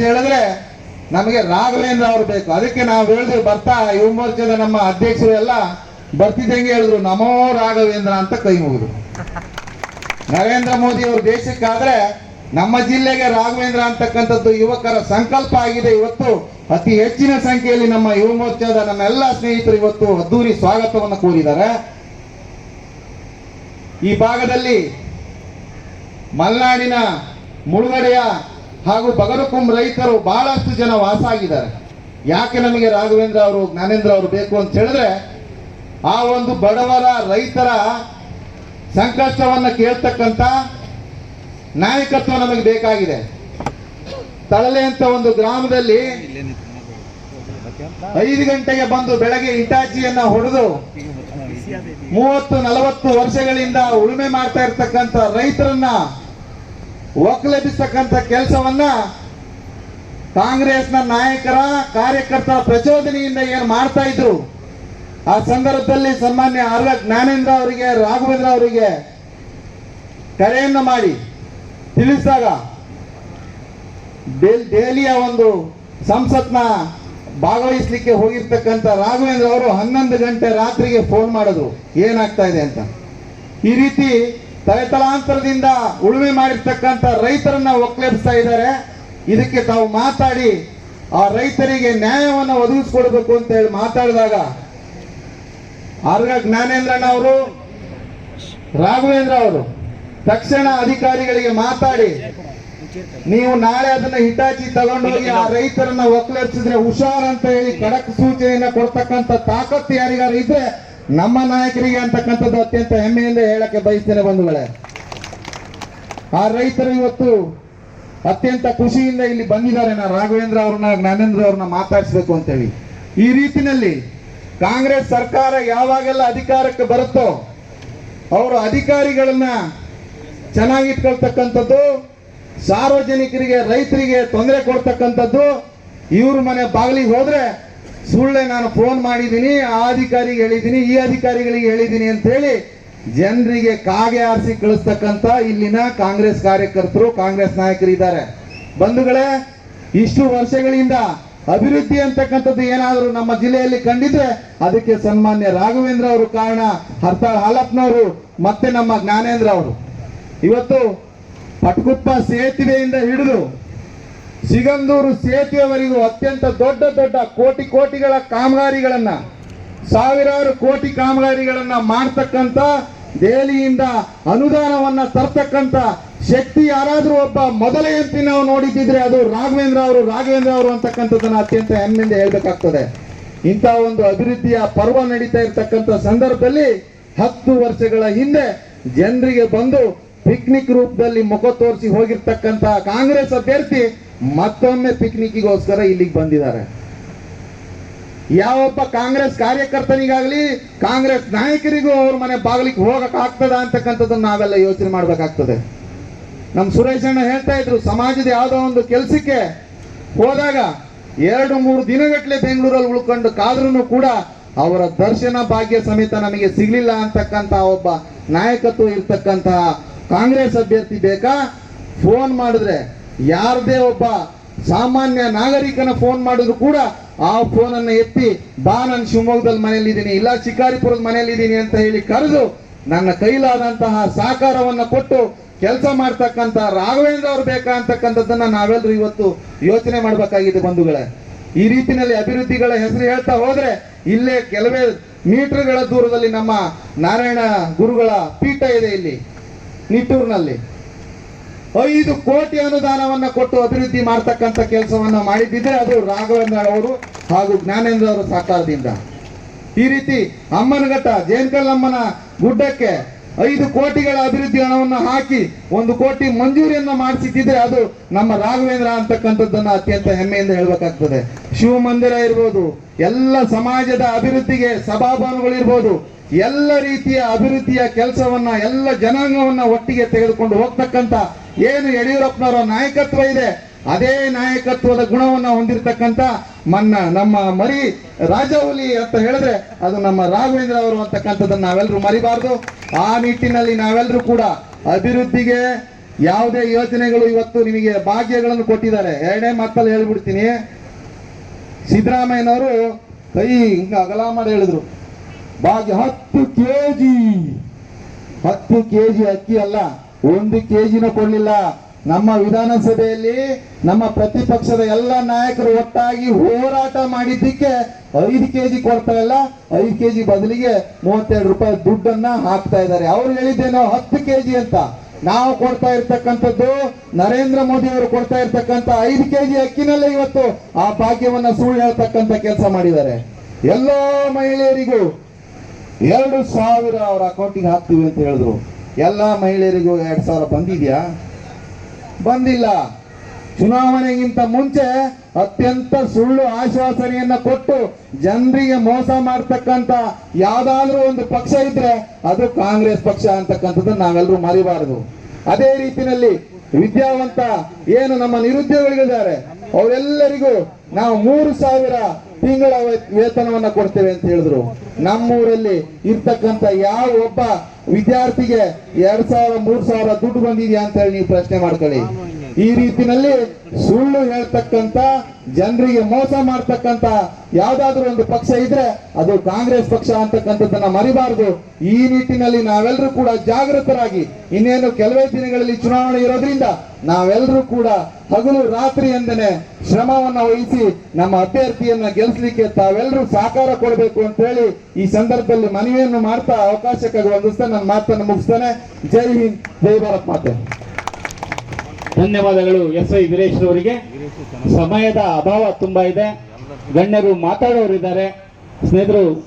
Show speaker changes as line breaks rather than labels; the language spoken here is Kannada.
ಹೇಳಿದ್ರೆ ನಮಗೆ ರಾಘವೇಂದ್ರ ಅವರು ಬೇಕು. ಅದಕ್ಕೆ ನಾವು ಹೇಳಿದ್ವಿ, ಬರ್ತಾ ಯುವ ಮೋರ್ಚಾದ ನಮ್ಮ ಅಧ್ಯಕ್ಷರು ಎಲ್ಲ ಬರ್ತಿದ್ದಂಗೆ ಹೇಳಿದ್ರು, ನಮೋ ರಾಘವೇಂದ್ರ ಅಂತ ಕೈ ಮುಗಿದ್ರು. ನರೇಂದ್ರ ಮೋದಿ ಅವರು ದೇಶಕ್ಕಾದ್ರೆ ನಮ್ಮ ಜಿಲ್ಲೆಗೆ ರಾಘವೇಂದ್ರ ಅಂತಕ್ಕಂಥದ್ದು ಯುವಕರ ಸಂಕಲ್ಪ ಆಗಿದೆ ಇವತ್ತು. ಅತಿ ಹೆಚ್ಚಿನ ಸಂಖ್ಯೆಯಲ್ಲಿ ನಮ್ಮ ಯುವ ಮೋರ್ಚಾದ ನಮ್ಮೆಲ್ಲ ಸ್ನೇಹಿತರು ಇವತ್ತು ಅದ್ದೂರಿ ಸ್ವಾಗತವನ್ನು ಕೋರಿದ್ದಾರೆ. ಈ ಭಾಗದಲ್ಲಿ ಮಲೆನಾಡಿನ ಮುಳುಗಡೆಯ ಹಾಗೂ ಬಗರಕುಂ ರೈತರು ಬಹಳಷ್ಟು ಜನ ವಾಸ ಆಗಿದ್ದಾರೆ ಯಾಕೆ ನಮಗೆ ರಾಘವೇಂದ್ರ ಅವರು, ಜ್ಞಾನೇಂದ್ರ ಅವರು ಬೇಕು ಅಂತ ಹೇಳಿದ್ರೆ, ಆ ಒಂದು ಬಡವರ ರೈತರ ಸಂಕಷ್ಟವನ್ನು ಕೇಳ್ತಕ್ಕಂಥ ನಾಯಕತ್ವ ನಮಗೆ ಬೇಕಾಗಿದೆ. ತಳಲೆ ಅಂತ ಒಂದು ಗ್ರಾಮದಲ್ಲಿ ಐದು ಗಂಟೆಗೆ ಬಂದು ಬೆಳಗ್ಗೆ ಇಟಾಚಿಯನ್ನ ಹೊಡೆದು ಮೂವತ್ತು ನಲವತ್ತು ವರ್ಷಗಳಿಂದ ಉಳುಮೆ ಮಾಡ್ತಾ ಇರ್ತಕ್ಕಂಥ ರೈತರನ್ನ ಒಕ್ಕಲೆಬ್ಬಿಸ್ತಕ್ಕಂಥ ಕೆಲಸವನ್ನ ಕಾಂಗ್ರೆಸ್ನ ನಾಯಕರ ಕಾರ್ಯಕರ್ತರ ಪ್ರಚೋದನೆಯಿಂದ ಏನು ಮಾಡ್ತಾ ಇದ್ರು? ಆ ಸಂದರ್ಭದಲ್ಲಿ ಸನ್ಮಾನ್ಯ ಆರ್ ಜ್ಞಾನೇಂದ್ರ ಅವರಿಗೆ, ರಾಘವೇಂದ್ರ ಅವರಿಗೆ ಕರೆಯನ್ನು ಮಾಡಿ ತಿಳಿಸಿದಾಗ ದೆಹಲಿಯ ಒಂದು ಸಂಸತ್ನ ಭಾಗವಹಿಸ್ಲಿಕ್ಕೆ ಹೋಗಿರ್ತಕ್ಕಂಥ ರಾಘವೇಂದ್ರ ಅವರು ಹನ್ನೊಂದು ಗಂಟೆ ರಾತ್ರಿಗೆ ಫೋನ್ ಮಾಡಿದ್ರು. ಏನಾಗ್ತಾ ಇದೆ ಅಂತ. ಈ ರೀತಿ ತಲೆತಲಾಂತರದಿಂದ ಉಳುಮೆ ಮಾಡಿರ್ತಕ್ಕಂಥ ರೈತರನ್ನ ಒಕ್ಕಲೆಬ್ಸ್ತಾ ಇದ್ದಾರೆ. ಇದಕ್ಕೆ ತಾವು ಮಾತಾಡಿ, ಆ ರೈತರಿಗೆ ನ್ಯಾಯವನ್ನು ಒದಗಿಸ್ಕೊಡ್ಬೇಕು ಅಂತ ಹೇಳಿ ಮಾತಾಡಿದಾಗ ಆರ್ಗ ಜ್ಞಾನೇಂದ್ರಣ್ಣ ಅವರು, ರಾಘವೇಂದ್ರ ಅವರು ತಕ್ಷಣ ಅಧಿಕಾರಿಗಳಿಗೆ ಮಾತಾಡಿ, ನೀವು ನಾಳೆ ಅದನ್ನ ಹಿಟಾಚಿ ತಗೊಂಡೋಗಿ ಆ ರೈತರನ್ನ ಒಕ್ಕಲೆಬ್ಸಿದ್ರೆ ಹುಷಾರ್ ಅಂತ ಹೇಳಿ ಕಡಕ್ ಸೂಚನೆಯನ್ನ ಕೊಡ್ತಕ್ಕಂಥ ತಾಕತ್ತು ಯಾರಿಗಾರು ಇದ್ರೆ ನಮ್ಮ ನಾಯಕರಿಗೆ ಅಂತಕ್ಕಂಥದ್ದು ಅತ್ಯಂತ ಹೆಮ್ಮೆಯಿಂದ ಹೇಳಕ್ಕೆ ಬಯಸ್ತೇನೆ ಬಂಧುಗಳೇ. ಆ ರೈತರು ಇವತ್ತು ಅತ್ಯಂತ ಖುಷಿಯಿಂದ ಇಲ್ಲಿ ಬಂದಿದ್ದಾರೆ. ನಾ ರಾಘವೇಂದ್ರ ಅವ್ರನ್ನ, ಜ್ಞಾನೇಂದ್ರ ಅವ್ರನ್ನ ಮಾತಾಡಿಸ್ಬೇಕು ಅಂತೇಳಿ. ಈ ರೀತಿನಲ್ಲಿ ಕಾಂಗ್ರೆಸ್ ಸರ್ಕಾರ ಯಾವಾಗೆಲ್ಲ ಅಧಿಕಾರಕ್ಕೆ ಬರುತ್ತೋ ಅವರು ಅಧಿಕಾರಿಗಳನ್ನ ಚೆನ್ನಾಗಿಟ್ಕೊಳ್ತಕ್ಕಂಥದ್ದು ಸಾರ್ವಜನಿಕರಿಗೆ, ರೈತರಿಗೆ ತೊಂದರೆ ಕೊಡ್ತಕ್ಕಂಥದ್ದು, ಇವ್ರ ಮನೆ ಬಾಗಿಲಿಗೆ ಹೋದ್ರೆ ಸುಳ್ಳೆ ನಾನು ಫೋನ್ ಮಾಡಿದ್ದೀನಿ, ಆ ಅಧಿಕಾರಿಗೆ ಹೇಳಿದ್ದೀನಿ, ಈ ಅಧಿಕಾರಿಗಳಿಗೆ ಹೇಳಿದ್ದೀನಿ ಅಂತ ಹೇಳಿ ಜನರಿಗೆ ಕಾಗೆ ಆರಿಸಿ ಕಳಿಸ್ತಕ್ಕಂಥ ಇಲ್ಲಿನ ಕಾಂಗ್ರೆಸ್ ಕಾರ್ಯಕರ್ತರು, ಕಾಂಗ್ರೆಸ್ ನಾಯಕರು ಇದ್ದಾರೆ. ಬಂಧುಗಳೇ, ಇಷ್ಟು ವರ್ಷಗಳಿಂದ ಅಭಿವೃದ್ಧಿ ಅಂತಕ್ಕಂಥದ್ದು ಏನಾದರೂ ನಮ್ಮ ಜಿಲ್ಲೆಯಲ್ಲಿ ಕಂಡಿದ್ರೆ ಅದಕ್ಕೆ ಸನ್ಮಾನ್ಯ ರಾಘವೇಂದ್ರ ಅವರು ಕಾರಣ, ಹರ್ತಾಳ್ ಹಾಲಪ್ಪನವರು ಮತ್ತೆ ನಮ್ಮ ಜ್ಞಾನೇಂದ್ರ ಅವರು. ಇವತ್ತು ಪಟ್ಕುಪ್ಪ ಸೇತುವೆಯಿಂದ ಹಿಡಿದು ಸಿಗಂದೂರು ಸೇತುವೆವರೆಗೂ ಅತ್ಯಂತ ದೊಡ್ಡ ದೊಡ್ಡ ಕೋಟಿ ಕೋಟಿಗಳ ಕಾಮಗಾರಿಗಳನ್ನ, ಸಾವಿರಾರು ಕೋಟಿ ಕಾಮಗಾರಿಗಳನ್ನ ಮಾಡ್ತಕ್ಕಂಥ ದೆಹಲಿಯಿಂದ ಅನುದಾನವನ್ನ ತರ್ತಕ್ಕಂಥ ಶಕ್ತಿ ಯಾರಾದರೂ ಒಬ್ಬ ಮೊದಲ ಎಂತಿ ನಾವು ನೋಡಿದ್ದಿದ್ರೆ ಅದು ರಾಘವೇಂದ್ರ ಅವರು ರಾಘವೇಂದ್ರ ಅವರು ಅಂತಕ್ಕಂಥದ್ದನ್ನ ಅತ್ಯಂತ ಹೆಮ್ಮೆಯಿಂದ ಹೇಳ್ಬೇಕಾಗ್ತದೆ. ಇಂಥ ಒಂದು ಅಭಿವೃದ್ಧಿಯ ಪರ್ವ ನಡೀತಾ ಇರ್ತಕ್ಕಂಥ ಸಂದರ್ಭದಲ್ಲಿ ಹತ್ತು ವರ್ಷಗಳ ಹಿಂದೆ ಜನರಿಗೆ ಬಂದು ಪಿಕ್ನಿಕ್ ರೂಪದಲ್ಲಿ ಮುಖ ತೋರಿಸಿ ಹೋಗಿರ್ತಕ್ಕಂಥ ಕಾಂಗ್ರೆಸ್ ಅಭ್ಯರ್ಥಿ ಮತ್ತೊಮ್ಮೆ ಪಿಕ್ನಿಕ್ಗೋಸ್ಕರ ಇಲ್ಲಿಗೆ ಬಂದಿದ್ದಾರೆ. ಯಾವೊಬ್ಬ ಕಾಂಗ್ರೆಸ್ ಕಾರ್ಯಕರ್ತನಿಗಾಗ್ಲಿ, ಕಾಂಗ್ರೆಸ್ ನಾಯಕರಿಗೂ ಅವ್ರ ಮನೆ ಬಾಗಿಲಿಗೆ ಹೋಗಕ್ ಆಗ್ತದ ಅಂತಕ್ಕಂಥದ್ದನ್ನ ನಾವೆಲ್ಲ ಯೋಚನೆ ಮಾಡ್ಬೇಕಾಗ್ತದೆ. ನಮ್ ಸುರೇಶ್ ಅಣ್ಣ ಹೇಳ್ತಾ ಇದ್ರು, ಸಮಾಜದ ಯಾವುದೋ ಒಂದು ಕೆಲಸಕ್ಕೆ ಹೋದಾಗ ಎರಡು ಮೂರು ದಿನಗಟ್ಟಲೆ ಬೆಂಗಳೂರಲ್ಲಿ ಉಳ್ಕೊಂಡು ಕಾದ್ರೂ ಕೂಡ ಅವರ ದರ್ಶನ ಭಾಗ್ಯ ಸಮೇತ ನಮಗೆ ಸಿಗ್ಲಿಲ್ಲ ಅಂತಕ್ಕಂತ ಒಬ್ಬ ನಾಯಕತ್ವ ಇರ್ತಕ್ಕಂತಹ ಕಾಂಗ್ರೆಸ್ ಅಭ್ಯರ್ಥಿ ಬೇಕಾ? ಫೋನ್ ಮಾಡಿದ್ರೆ ಯಾರದೇ ಒಬ್ಬ ಸಾಮಾನ್ಯ ನಾಗರಿಕನ ಫೋನ್ ಮಾಡಿದ್ರು ಕೂಡ ಆ ಫೋನ್ ಅನ್ನ ಎತ್ತಿ, ಬಾ, ನಾನು ಶಿವಮೊಗ್ಗದಲ್ಲಿ ಮನೆಯಲ್ಲಿದ್ದೀನಿ, ಇಲ್ಲ ಶಿಕಾರಿಪುರದ ಮನೆಯಲ್ಲಿದ್ದೀನಿ ಅಂತ ಹೇಳಿ ಕರೆದು ನನ್ನ ಕೈಲಾದಂತಹ ಸಹಕಾರವನ್ನು ಕೊಟ್ಟು ಕೆಲಸ ಮಾಡ್ತಕ್ಕಂಥ ರಾಘವೇಂದ್ರ ಅವ್ರು ಬೇಕಾ ಅಂತಕ್ಕಂಥದ್ದನ್ನ ನಾವೆಲ್ಲರೂ ಇವತ್ತು ಯೋಚನೆ ಮಾಡಬೇಕಾಗಿದೆ ಬಂಧುಗಳೇ. ಈ ರೀತಿಯಲ್ಲಿ ಅಭಿವೃದ್ಧಿಗಳ ಹೆಸರು ಹೇಳ್ತಾ ಹೋದ್ರೆ, ಇಲ್ಲೇ ಕೆಲವೇ ಮೀಟರ್ಗಳ ದೂರದಲ್ಲಿ ನಮ್ಮ ನಾರಾಯಣ ಗುರುಗಳ ಪೀಠ ಇದೆ ಇಲ್ಲಿ, ನಿಟ್ಟೂರಿನಲ್ಲಿ. ಐದು ಕೋಟಿ ಅನುದಾನವನ್ನ ಕೊಟ್ಟು ಅಭಿವೃದ್ಧಿ ಮಾಡ್ತಕ್ಕಂಥ ಕೆಲಸವನ್ನ ಮಾಡಿದ್ದಿದ್ರೆ ಅದು ರಾಘವೇಂದ್ರ ಅವರು ಹಾಗೂ ಜ್ಞಾನೇಂದ್ರ ಅವರ ಸಾಕಾರದಿಂದ ಈ ರೀತಿ ಅಮ್ಮನಘಟ್ಟ ಜೇನ್ಕಲ್ಲಮ್ಮನ ಗುಡ್ಡಕ್ಕೆ ಐದು ಕೋಟಿಗಳ ಅಭಿವೃದ್ಧಿ ಹಣವನ್ನು ಹಾಕಿ ಒಂದು ಕೋಟಿ ಮಂಜೂರಿಯನ್ನ ಮಾಡಿಸಿದ್ದಿದ್ರೆ ಅದು ನಮ್ಮ ರಾಘವೇಂದ್ರ ಅಂತಕ್ಕಂಥದ್ದನ್ನು ಅತ್ಯಂತ ಹೆಮ್ಮೆಯಿಂದ ಹೇಳ್ಬೇಕಾಗ್ತದೆ. ಶಿವಮಂದಿರ ಇರ್ಬೋದು, ಎಲ್ಲ ಸಮಾಜದ ಅಭಿವೃದ್ಧಿಗೆ ಸಭಾಭವನಗಳಿರ್ಬೋದು ಎಲ್ಲ ರೀತಿಯ ಅಭಿವೃದ್ಧಿಯ ಕೆಲಸವನ್ನ, ಎಲ್ಲ ಜನಾಂಗವನ್ನ ಒಟ್ಟಿಗೆ ತೆಗೆದುಕೊಂಡು ಹೋಗ್ತಕ್ಕಂತ ಏನು ಯಡಿಯೂರಪ್ಪನವರ ನಾಯಕತ್ವ ಇದೆ, ಅದೇ ನಾಯಕತ್ವದ ಗುಣವನ್ನು ಹೊಂದಿರತಕ್ಕಂತ ಮನ್ನ ನಮ್ಮ ಮರಿ ರಾಜವಲಿ ಅಂತ ಹೇಳಿದ್ರೆ ಅದು ನಮ್ಮ ರಾಘವೇಂದ್ರ ಅವರು ಅಂತಕ್ಕಂಥದ್ದನ್ನು ನಾವೆಲ್ಲರೂ ಮರಿಬಾರ್ದು. ಆ ನಿಟ್ಟಿನಲ್ಲಿ ನಾವೆಲ್ಲರೂ ಕೂಡ ಅಭಿವೃದ್ಧಿಗೆ ಯಾವುದೇ ಯೋಜನೆಗಳು ಇವತ್ತು ನಿಮಗೆ ಭಾಗ್ಯಗಳನ್ನು ಕೊಟ್ಟಿದ್ದಾರೆ. ಎರಡನೇ ಮಾತಲ್ಲಿ ಹೇಳ್ಬಿಡ್ತೀನಿ. ಸಿದ್ದರಾಮಯ್ಯನವರು ಕೈ ಹಿಂಗ ಅಗಲ ಮಾಡಿ ಹೇಳಿದ್ರು. ಭಾಗ್ಯ ಹತ್ತು ಕೆ ಜಿ ಹತ್ತು ಕೆ ಜಿ ಅಕ್ಕಿ ಅಲ್ಲ ಒಂದು ಕೆಜಿನೂ ಕೊಡಲಿಲ್ಲ. ನಮ್ಮ ವಿಧಾನಸಭೆಯಲ್ಲಿ ನಮ್ಮ ಪ್ರತಿಪಕ್ಷದ ಎಲ್ಲ ನಾಯಕರು ಒಟ್ಟಾಗಿ ಹೋರಾಟ ಮಾಡಿದ್ದಕ್ಕೆ ಐದು ಕೆಜಿ ಕೊಡ್ತಾ ಇಲ್ಲ. ಐದು ಕೆಜಿ ಬದಲಿಗೆ ಮೂವತ್ತೆರಡು ರೂಪಾಯಿ ದುಡ್ಡನ್ನ ಹಾಕ್ತಾ ಇದ್ದಾರೆ. ಅವ್ರು ಹೇಳಿದ್ದೇನೋ ಹತ್ತು ಕೆಜಿ ಅಂತ. ನಾವು ಕೊಡ್ತಾ ಇರ್ತಕ್ಕಂಥದ್ದು ನರೇಂದ್ರ ಮೋದಿ ಅವರು ಕೊಡ್ತಾ ಇರ್ತಕ್ಕಂಥ ಐದು ಕೆಜಿ ಅಕ್ಕಿನಲ್ಲೇ ಇವತ್ತು ಆ ಭಾಗ್ಯವನ್ನ ಸುಳ್ಳು ಹೇಳ್ತಕ್ಕಂಥ ಕೆಲಸ ಮಾಡಿದ್ದಾರೆ. ಎಲ್ಲೋ ಮಹಿಳೆಯರಿಗೂ ಎರಡು ಸಾವಿರ ಅವರ ಅಕೌಂಟಿಗೆ ಹಾಕ್ತೀವಿ ಅಂತ ಹೇಳಿದ್ರು. ಎಲ್ಲ ಮಹಿಳೆಯರಿಗೂ ಎರಡು ಸಾವಿರ ಬಂದಿದ್ಯಾ? ಬಂದಿಲ್ಲ. ಚುನಾವಣೆಗಿಂತ ಮುಂಚೆ ಅತ್ಯಂತ ಸುಳ್ಳು ಆಶ್ವಾಸನೆಯನ್ನ ಕೊಟ್ಟು ಜನರಿಗೆ ಮೋಸ ಮಾಡ್ತಕ್ಕಂತ ಯಾವ್ದಾದ್ರೂ ಒಂದು ಪಕ್ಷ ಇದ್ರೆ ಅದು ಕಾಂಗ್ರೆಸ್ ಪಕ್ಷ ಅಂತಕ್ಕಂಥದ್ದು ನಾವೆಲ್ಲರೂ ಮರಿಬಾರದು. ಅದೇ ರೀತಿಯಲ್ಲಿ ವಿದ್ಯಾವಂತ ಏನು ನಮ್ಮ ನಿರುದ್ಯೋಗಿಗಳಿದ್ದಾರೆ, ಅವರೆಲ್ಲರಿಗೂ ನಾವು ಮೂರು ಸಾವಿರ ತಿಂಗಳ ವೇತನವನ್ನ ಕೊಡ್ತೇವೆ ಅಂತ ಹೇಳಿದ್ರು. ನಮ್ಮೂರಲ್ಲಿ ಇರ್ತಕ್ಕಂಥ ಯಾವ ಒಬ್ಬ ವಿದ್ಯಾರ್ಥಿಗೆ ಎರಡ್ ಸಾವಿರ ಮೂರ್ ಸಾವಿರ ದುಡ್ಡು ಬಂದಿದ್ಯಾ ಅಂತ ಹೇಳಿ ನೀವು ಪ್ರಶ್ನೆ ಮಾಡ್ಕೊಳ್ಳಿ. ಈ ರೀತಿನಲ್ಲಿ ಸುಳ್ಳು ಹೇಳ್ತಕ್ಕಂತ, ಜನರಿಗೆ ಮೋಸ ಮಾಡ್ತಕ್ಕಂತ ಯಾವ್ದಾದ್ರು ಒಂದು ಪಕ್ಷ ಇದ್ರೆ ಅದು ಕಾಂಗ್ರೆಸ್ ಪಕ್ಷ ಅಂತಕ್ಕಂಥದ್ದನ್ನ ಮರಿಬಾರದು. ಈ ನಿಟ್ಟಿನಲ್ಲಿ ನಾವೆಲ್ಲರೂ ಕೂಡ ಜಾಗೃತರಾಗಿ, ಇನ್ನೇನು ಕೆಲವೇ ದಿನಗಳಲ್ಲಿ ಚುನಾವಣೆ ಇರೋದ್ರಿಂದ ನಾವೆಲ್ಲರೂ ಕೂಡ ಹಗಲು ರಾತ್ರಿ ಎಂದನೆ ಶ್ರಮವನ್ನ ವಹಿಸಿ ನಮ್ಮ ಅಭ್ಯರ್ಥಿಯನ್ನ ಗೆಲ್ಲಿಸಲಿಕ್ಕೆ ತಾವೆಲ್ಲರೂ ಸಹಕಾರ ಕೊಡಬೇಕು ಅಂತ ಹೇಳಿ ಈ ಸಂದರ್ಭದಲ್ಲಿ ಮನವಿಯನ್ನು ಮಾಡ್ತಾ ಅವಕಾಶಕ್ಕಾಗಿ ವಂದಿಸ್ತಾ ನನ್ನ ಮಾತನ್ನು ಮುಗಿಸ್ತಾನೆ. ಜೈ ಹಿಂದ್, ಜೈ ಭಾರತ್ ಮಾತೆ.
ಧನ್ಯವಾದಗಳು ಎಸ್ ಐ ವೀರೇಶ್ ಅವರಿಗೆ. ಸಮಯದ ಅಭಾವ ತುಂಬಾ ಇದೆ. ಗಣ್ಯರು ಮಾತಾಡೋರಿದ್ದಾರೆ. ಸ್ನೇಹಿತರು